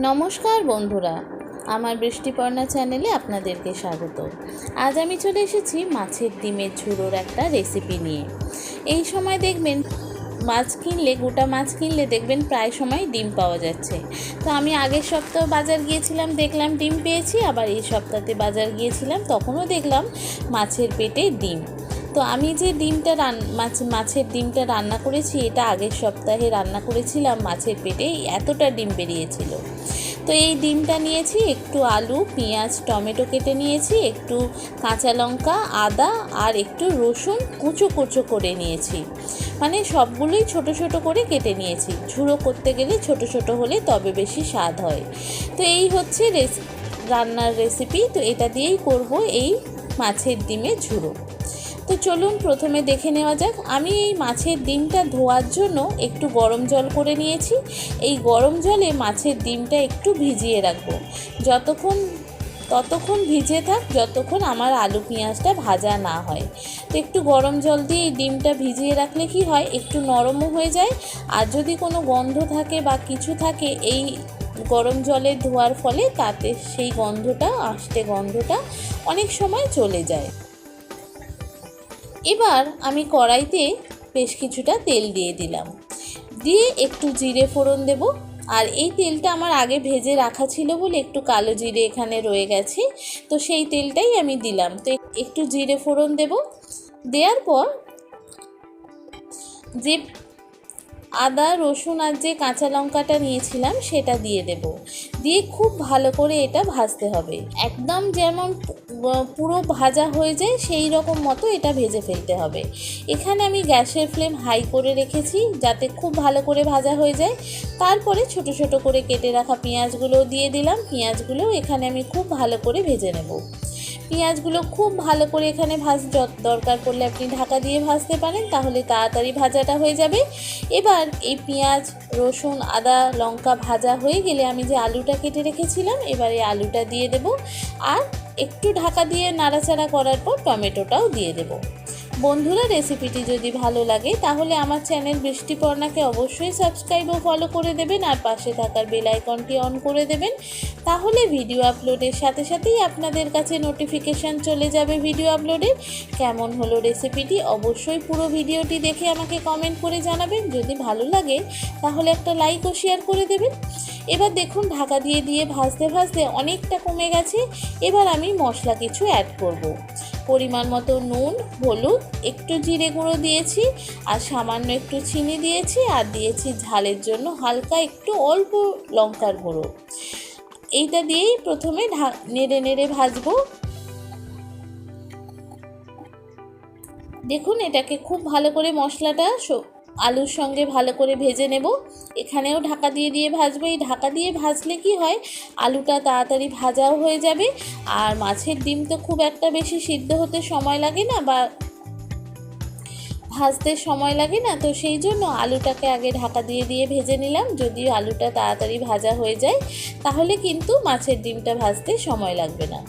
নমস্কার বন্ধুরা, আমার বৃষ্টিপর্ণা চ্যানেলে আপনাদেরকে স্বাগত। আজ আমি চলে এসেছি মাছের ডিমের ঝুড়োর একটা রেসিপি নিয়ে। এই সময় দেখবেন মাছ কিনলে, গোটা মাছ কিনলে দেখবেন প্রায় সময় ডিম পাওয়া যাচ্ছে। তো আমি আগের সপ্তাহ বাজার গিয়েছিলাম, দেখলাম ডিম পেয়েছি, আবার এই সপ্তাহে বাজার গিয়েছিলাম, তখনও দেখলাম মাছের পেটে ডিম। তো আমি যে ডিমটা রান, মাছ, মাছের ডিমটা রান্না করেছি, এটা আগের সপ্তাহে রান্না করেছিলাম মাছের পেটে, এতটা ডিম বেরিয়েছিল। তো এই ডিমটা নিয়েছি, একটু আলু, পেঁয়াজ, টমেটো কেটে নিয়েছি, একটু কাঁচা লঙ্কা, আদা আর একটু রসুন কুচো কুচো করে নিয়েছি। মানে সবগুলোই ছোট ছোট করে কেটে নিয়েছি। ঝুড়ো করতে গেলে ছোট ছোট হলে তবে বেশি স্বাদ হয়। তো এই হচ্ছে রেসি, রান্নার রেসিপি, তো এটা দিয়েই করব এই মাছের ডিমের ঝুড়ো। তো চলুন প্রথমে দেখে নেওয়া যাক। আমি এই মাছের ডিমটা ধোয়ার জন্য একটু গরম জল করে নিয়েছি। এই গরম জলে মাছের ডিমটা একটু ভিজিয়ে রাখব। যতক্ষণ, ততক্ষণ ভিজে থাক, যতক্ষণ আমার আলু পেঁয়াজটা ভাজা না হয়। তো একটু গরম জল দিয়ে এই ডিমটা ভিজিয়ে রাখলে কি হয়? একটু নরমও হয়ে যায়। আর যদি কোনো গন্ধ থাকে বা কিছু থাকে, এই গরম জলে ধোয়ার ফলে তাতে সেই গন্ধটা, আষ্টে গন্ধটা অনেক সময় চলে যায়। এবার আমি কড়াইতে বেশ কিছুটা তেল দিয়ে দিলাম। দিয়ে একটু জিরে ফোড়ন দেব। আর এই তেলটা আমার আগে ভেজে রাখা ছিল বলে একটু কালো জিরে এখানে রয়ে গেছে। তো সেই তেলটাই আমি দিলাম। তো একটু জিরে ফোড়ন দেব। দেওয়ার পর যে আদা, রসুন আর যে কাঁচা লঙ্কাটা নিয়েছিলাম সেটা দিয়ে দেব। দিয়ে খুব ভালো করে এটা ভাজতে হবে। একদম যেমন পুরো ভাজা হয়ে যায় সেই রকম মতো এটা ভেজে ফেলতে হবে। এখানে আমি গ্যাসের ফ্লেম হাই করে রেখেছি যাতে খুব ভালো করে ভাজা হয়ে যায়। তারপরে ছোট ছোট করে কেটে রাখা পেঁয়াজগুলো দিয়ে দিলাম। পেঁয়াজগুলো এখানে আমি খুব ভালো করে ভেজে নেব। পেঁয়াজগুলো খুব ভালো করে এখানে ভাজ দরকার পড়লে আপনি ঢাকা দিয়ে ভাজতে পারেন, তাহলে তাড়াতাড়ি ভাজাটা হয়ে যাবে। এবার এই পেঁয়াজ, রসুন, আদা, লঙ্কা ভাজা হয়ে গেলে আমি যে আলুটা কেটে রেখেছিলাম, এবার এই আলুটা দিয়ে দেব। আর একটু ঢাকা দিয়ে নাড়াচাড়া করার পর টমেটোটাও দিয়ে দেব। বন্ধুরা রেসিপিটি যদি ভালো লাগে, তাহলে আমার চ্যানেল বৃষ্টিপর্ণাকে অবশ্যই সাবস্ক্রাইব ও ফলো করে দেবেন আর পাশে থাকার বেল আইকনটি অন করে দেবেন। তাহলে ভিডিও আপলোডের সাথে সাথেই আপনাদের কাছে নোটিফিকেশান চলে যাবে ভিডিও আপলোডের। কেমন হলো রেসিপিটি অবশ্যই পুরো ভিডিওটি দেখে আমাকে কমেন্ট করে জানাবেন। যদি ভালো লাগে, তাহলে একটা লাইক ও শেয়ার করে দেবেন। এবার দেখুন, ঢাকা দিয়ে দিয়ে ভাজতে ভাজতে অনেকটা কমে গেছে। এবার আমি মশলা কিছু অ্যাড করব। পরিমাণ মতো নুন, হলুদ, একটু জিরে গুঁড়ো দিয়েছি আর সামান্য একটু চিনি দিয়েছি আর দিয়েছি ঝালের জন্য হালকা একটু অল্প লঙ্কার গুঁড়ো। এইটা দিয়েই প্রথমে নেড়ে নেড়ে ভাজবো। দেখুন এটাকে খুব ভালো করে মশলাটা আলুর সঙ্গে ভালো করে ভেজে নেব। এখানেও ঢাকা দিয়ে দিয়ে ভাজবো। এই ঢাকা দিয়ে ভাজলে কি হয়? আলুটা তাড়াতাড়ি ভাজাও হয়ে যাবে। আর মাছের ডিম তো খুব একটা বেশি সিদ্ধ হতে সময় লাগে না বা ভাজতে সময় লাগে না। তো সেই জন্য আলুটাকে আগে ঢাকা দিয়ে দিয়ে ভেজে নিলাম। যদি আলুটা তাড়াতাড়ি ভাজা হয়ে যায়, তাহলে কিন্তু মাছের ডিমটা ভাজতে সময় লাগবে না।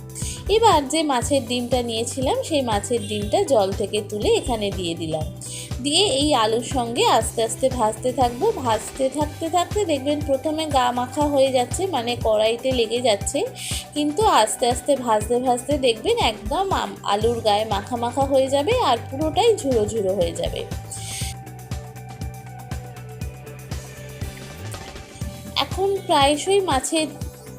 এবার যে মাছের ডিমটা নিয়েছিলাম, সেই মাছের ডিমটা জল থেকে তুলে এখানে দিয়ে দিলাম। দিয়ে এই আলুর সঙ্গে আস্তে আস্তে ভাজতে থাকব। ভাজতে থাকতে থাকতে দেখবেন প্রথমে গা মাখা হয়ে যাচ্ছে মানে কড়াইতে লেগে যাচ্ছে। কিন্তু আস্তে আস্তে ভাজতে ভাজতে দেখবেন একদম আলুর গায়ে মাখা মাখা হয়ে যাবে আর পুরোটাই ঝুড়ো ঝুড়ো হয়ে যাবে। এখন প্রায়শই মাছের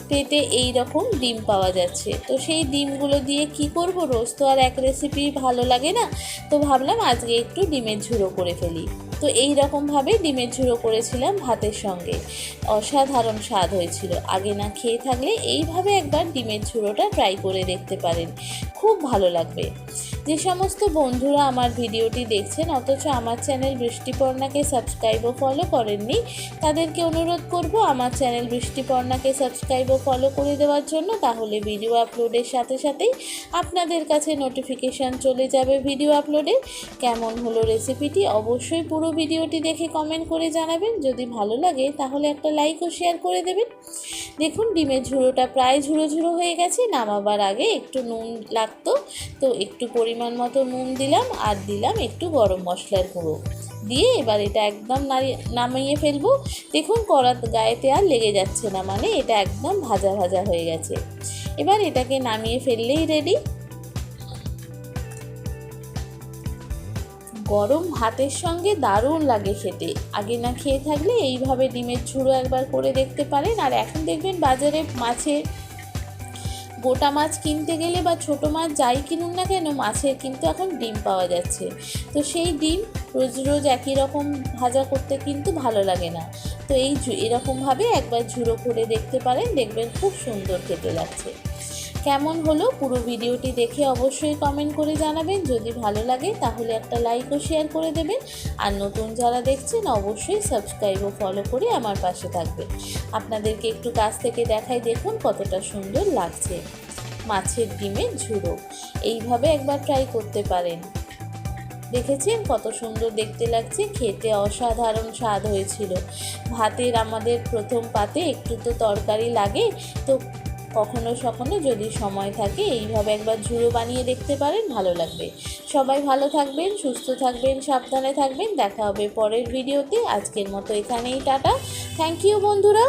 পেটে এই রকম ডিম পাওয়া যাচ্ছে। তো সেই ডিমগুলো দিয়ে কি করব? রোজ তো আর এক রেসিপি ভালো লাগে না। তো ভাবলাম আজকে একটু ডিমের ঝুড়ো করে ফেলি। তো এই রকমভাবে ডিমের ঝুড়ো করেছিলাম ভাতের সঙ্গে। অসাধারণ স্বাদ হয়েছিল। আগে না খেয়ে থাকলে এইভাবে একবার ডিমের ঝুড়োটা ট্রাই করে দেখতে পারেন। খুব ভালো লাগবে। যে সমস্ত বন্ধুরা আমার ভিডিওটি দেখছেন, অথচ আমার চ্যানেল বৃষ্টিপর্ণাকে সাবস্ক্রাইব ও ফলো করেননি, তাদেরকে অনুরোধ করব আমার চ্যানেল বৃষ্টিপর্ণাকে সাবস্ক্রাইব ও ফলো করে দেওয়ার জন্য। তাহলে ভিডিও আপলোডের সাথে সাথেই আপনাদের কাছে নোটিফিকেশান চলে যাবে ভিডিও আপলোডে কেমন হলো রেসিপিটি অবশ্যই পুরো ভিডিওটি দেখে কমেন্ট করে জানাবেন। যদি ভালো লাগে তাহলে একটা লাইক ও শেয়ার করে দেবেন। দেখুন, ডিমের ঝুড়োটা প্রায় ঝুড়ো ঝুড়ো হয়ে গেছে, নামাবার আগে একটু নুন লাগতো। তো একটু পরিমাণ মতো নুন দিলাম, আর দিলাম একটু গরম মশলার গুঁড়ো। দিয়ে এবার এটা একদম নামিয়ে ফেলব। দেখুন, কড়া গায়েতে আর লেগে যাচ্ছে না মানে এটা একদম ভাজা ভাজা হয়ে গেছে। এবার এটাকে নামিয়ে ফেললেই রেডি গরম ভাতের সঙ্গে দারুণ লাগে খেতে। আগে না খেয়ে থাকলে এইভাবে ডিমের ঝুড়ো একবার করে দেখতে পারেন। আর এখন দেখবেন বাজারে মাছের, গোটা মাছ কিনতে গেলে বা ছোট মাছ যাই কিনুন না কেন, মাছের কিন্তু এখন ডিম পাওয়া যাচ্ছে। তো সেই ডিম রোজ রোজ একই রকম ভাজা করতে কিন্তু ভালো লাগে না। তো এই এরকমভাবে একবার ঝুড়ো করে দেখতে পারেন, দেখবেন খুব সুন্দর খেতে লাগছে। কেমন হলো পুরো ভিডিওটি দেখে অবশ্যই কমেন্ট করে জানাবেন। যদি ভালো লাগে, তাহলে একটা লাইক ও শেয়ার করে দেবেন। আর নতুন যারা দেখছেন, অবশ্যই সাবস্ক্রাইব ও ফলো করে আমার পাশে থাকবেন। আপনাদেরকে একটু কাছ থেকে দেখাই দেখুন কতটা সুন্দর লাগছে। মাছের ডিমের ঝুড়ো। এইভাবে একবার ট্রাই করতে পারেন। দেখেছেন কত সুন্দর দেখতে লাগছে? খেতে অসাধারণ স্বাদ হয়েছিল। ভাতের আমাদের প্রথম পাতে একটু তো তরকারি লাগে। তো কখনো সখনো যদি সময় থাকে, এইভাবে একবার ঝুড়ো বানিয়ে দেখতে পারেন, ভালো লাগবে। সবাই ভালো থাকবেন, সুস্থ থাকবেন, সাবধানে থাকবেন। দেখা হবে পরের ভিডিওতে। আজকের মতো এখানেই, টাটা। থ্যাংক ইউ বন্ধুরা।